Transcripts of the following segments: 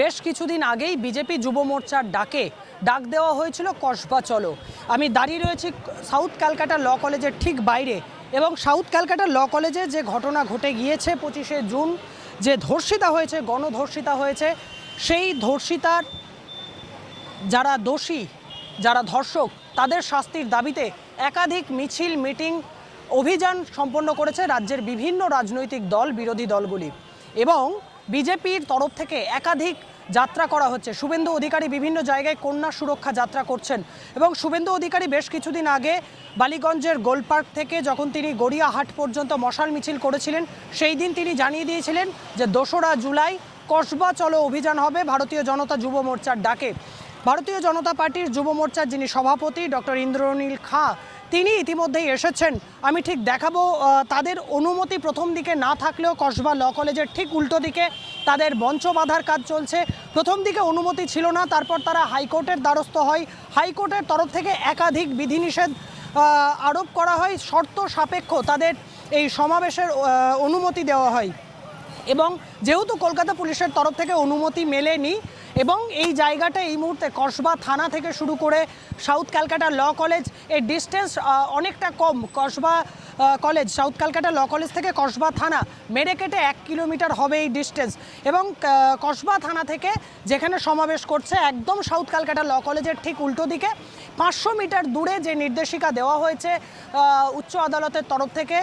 বেশ কিছুদিন আগেই বিজেপি যুব মোর্চার ডাকে ডাক দেওয়া হয়েছিল, কসবা চলো। আমি দাঁড়িয়ে রয়েছি সাউথ ক্যালকাটা ল কলেজের ঠিক বাইরে এবং সাউথ ক্যালকাটা ল কলেজে যে ঘটনা ঘটে গিয়েছে পঁচিশে জুন, যে ধর্ষিতা হয়েছে, গণধর্ষিতা হয়েছে, সেই ধর্ষিতার যারা দোষী, যারা ধর্ষক, তাদের শাস্তির দাবিতে একাধিক মিছিল, মিটিং, অভিযান সম্পন্ন করেছে রাজ্যের বিভিন্ন রাজনৈতিক দল, বিরোধী দলগুলি এবং বিজেপির তরফ থেকে একাধিক যাত্রা করা হচ্ছে। শুভেন্দু অধিকারী বিভিন্ন জায়গায় কন্যা সুরক্ষা যাত্রা করছেন এবং শুভেন্দু অধিকারী বেশ কিছুদিন আগে বালিগঞ্জের গোলপার্ক থেকে যখন তিনি গড়িয়াহাট পর্যন্ত মশাল মিছিল করেছিলেন, সেই দিন তিনি জানিয়ে দিয়েছিলেন যে দোসরা জুলাই কসবা চলো অভিযান হবে, ভারতীয় জনতা যুব মোর্চার ডাকে। ভারতীয় জনতা পার্টির যুব মোর্চার যিনি সভাপতি, ডক্টর ইন্দ্রনীল খা, তিনি ইতিমধ্যেই এসেছেন। আমি ঠিক দেখাবো তাদের অনুমতি প্রথম দিকে না থাকলেও কসবা ল কলেজের ঠিক উল্টো দিকে তাদের মঞ্চ বাঁধার কাজ চলছে। প্রথম দিকে অনুমতি ছিল না, তারপর তারা হাইকোর্টের দ্বারস্থ হয়। হাইকোর্টের তরফ থেকে একাধিক বিধিনিষেধ আরোপ করা হয়। শর্ত সাপেক্ষ তাদের এই সমাবেশের অনুমতি দেওয়া হয়। এবং যেহেতু কলকাতা পুলিশের তরফ থেকে অনুমতি মেলেনি এবং এই জায়গাটা এই মুহূর্তে কসবা থানা থেকে শুরু করে সাউথ ক্যালকাটা ল কলেজ, এর ডিস্টেন্স অনেকটা কম। Kasba college, South Calcutta Law College থেকে কসবা থানা মেরে কেটে এক কিলোমিটার হবে এই ডিস্টেন্স এবং কসবা থানা থেকে যেখানে সমাবেশ করছে একদম সাউথ ক্যালকাটা ল কলেজের ঠিক উল্টো দিকে, পাঁচশো মিটার দূরে যে নির্দেশিকা দেওয়া হয়েছে উচ্চ আদালতের তরফ থেকে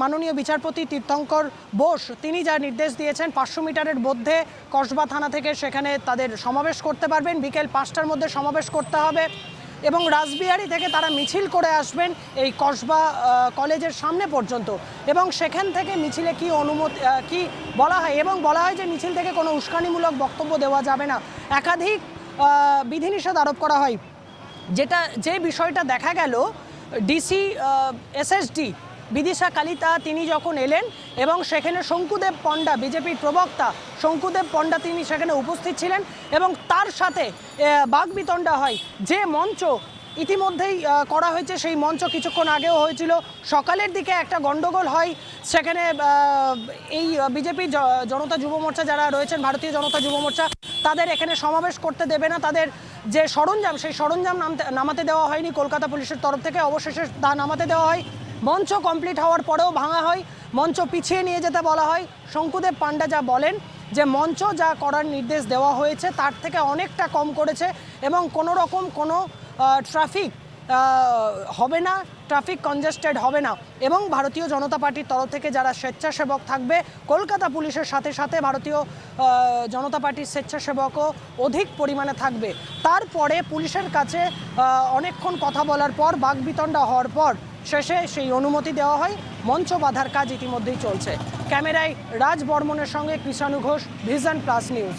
মাননীয় বিচারপতি তীর্থঙ্কর বোস, তিনি যা নির্দেশ দিয়েছেন, পাঁচশো মিটারের মধ্যে কসবা থানা থেকে সেখানে তাদের সমাবেশ করতে পারবেন। বিকেল পাঁচটার মধ্যে সমাবেশ করতে হবে এবং রাসবিহারি থেকে তারা মিছিল করে আসবেন এই কসবা কলেজের সামনে পর্যন্ত। এবং সেখান থেকে মিছিলে কি অনুমতি কি বলা হয়? এবং বলা হয় যে মিছিল থেকে কোনো উস্কানিমূলক বক্তব্য দেওয়া যাবে না। একাধিক বিধিনিষেধ আরোপ করা হয়। যেটা, যে বিষয়টা দেখা গেল, ডিসি এসএসডি বিদিশা কালিতা, তিনি যখন এলেন এবং সেখানে শঙ্কুদেব পণ্ডা, বিজেপির প্রবক্তা শঙ্কুদেব পণ্ডা, তিনি সেখানে উপস্থিত ছিলেন এবং তার সাথে বাগবিতণ্ডা হয়। যে মঞ্চ ইতিমধ্যেই করা হয়েছে, সেই মঞ্চ কিছুক্ষণ আগেও হয়েছিল। সকালের দিকে একটা গন্ডগোল হয়। সেখানে এই বিজেপি জনতা যুব মোর্চা যারা রয়েছেন, ভারতীয় জনতা যুব মোর্চা, তাদের এখানে সমাবেশ করতে দেবে না। তাদের যে সরঞ্জাম, সেই সরঞ্জাম নামতে, নামাতে দেওয়া হয়নি। কলকাতা পুলিশের তরফ থেকে অবশেষে তা নামাতে দেওয়া হয়। মঞ্চ কমপ্লিট হওয়ার পরেও ভাঙা হয়। মঞ্চ পিছিয়ে নিয়ে যেতে বলা হয়। শঙ্কুদেব পান্ডা যা বলেন যে, মঞ্চ যা করার নির্দেশ দেওয়া হয়েছে, তার থেকে অনেকটা কম করেছে এবং কোনো রকম কোনো ট্রাফিক হবে না ট্রাফিক কনজেস্টেড হবে না এবং ভারতীয় জনতা পার্টির তরফ থেকে যারা স্বেচ্ছাসেবক থাকবে, কলকাতা পুলিশের সাথে সাথে ভারতীয় জনতা পার্টির স্বেচ্ছাসেবকও অধিক পরিমাণে থাকবে। তারপরে পুলিশের কাছে অনেকক্ষণ কথা বলার পর বাগবিতণ্ডা হওয়ার পর শেষে সেই অনুমতি দেওয়া হয়। মঞ্চ বাঁধার কাজ ইতিমধ্যেই চলছে। ক্যামেরায় রাজ বর্মনের সঙ্গে Krishanu Ghosh vision plus news.